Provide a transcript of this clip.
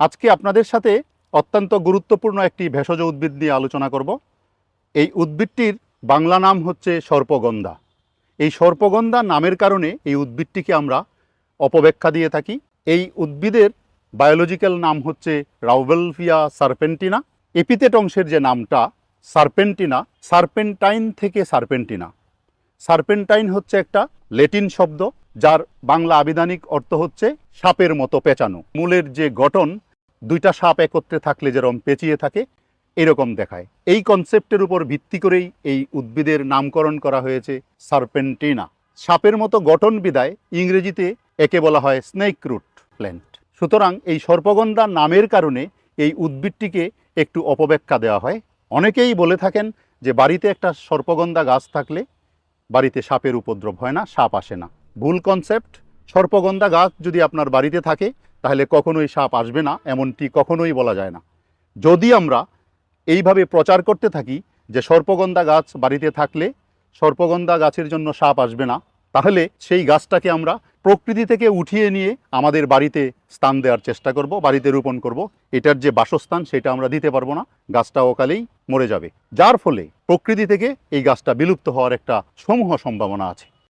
আজকে আপনাদের সাথে অত্যন্ত গুরুত্বপূর্ণ একটি ভেষজ উদ্ভিদ নিয়ে আলোচনা করব। এই উদ্ভিদটির বাংলা নাম হচ্ছে সর্পগন্ধা। এই সর্পগন্ধা নামের কারণে এই উদ্ভিদটিকে আমরা অপব্যাখ্যা দিয়ে থাকি। এই উদ্ভিদের বায়োলজিক্যাল নাম হচ্ছে রাউবেলফিয়া সার্পেন্টিনা। এপিতেট অংশের যে নামটা, সার্পেন্টিনা, সার্পেন্টাইন থেকে সার্পেন্টিনা। সার্পেন্টাইন হচ্ছে একটা লেটিন শব্দ, যার বাংলা আবিধানিক অর্থ হচ্ছে সাপের মতো পেঁচানো। মূলের যে গঠন দুইটা সাপ একত্রে থাকলে যেরকম পেঁচিয়ে থাকে, এরকম দেখায়। এই কনসেপ্টের উপর ভিত্তি করেই এই উদ্ভিদের নামকরণ করা হয়েছে সার্পেন্টিনা সাপের মতো গঠন বিদায় ইংরেজিতে একে বলা হয় স্নেক রুট প্ল্যান্ট সুতরাং এই সর্পগন্ধা নামের কারণে এই উদ্ভিদটিকে একটু অপব্যাখ্যা দেওয়া হয়। অনেকেই বলে থাকেন যে বাড়িতে একটা সর্পগন্ধা গাছ থাকলে বাড়িতে সাপের উপদ্রব হয় না, সাপ আসে না। ভুল কনসেপ্ট সর্পগন্ধা গাছ যদি আপনার বাড়িতে থাকে তাহলে কখনোই সাপ আসবে না, এমনটি কখনোই বলা যায় না। যদি আমরা এইভাবে প্রচার করতে থাকি যে সর্পগন্ধা গাছ বাড়িতে থাকলে সর্পগন্ধা গাছের জন্য সাপ আসবে না, তাহলে সেই গাছটাকে আমরা প্রকৃতি থেকে উঠিয়ে নিয়ে আমাদের বাড়িতে স্থান দেওয়ার চেষ্টা করব, বাড়িতে রোপণ করব। এটার যে বাসস্থান সেটা আমরা দিতে পারব না, গাছটা অকালেই মরে যাবে। যার ফলে প্রকৃতি থেকে এই গাছটা বিলুপ্ত হওয়ার একটা সমূহ সম্ভাবনা আছে।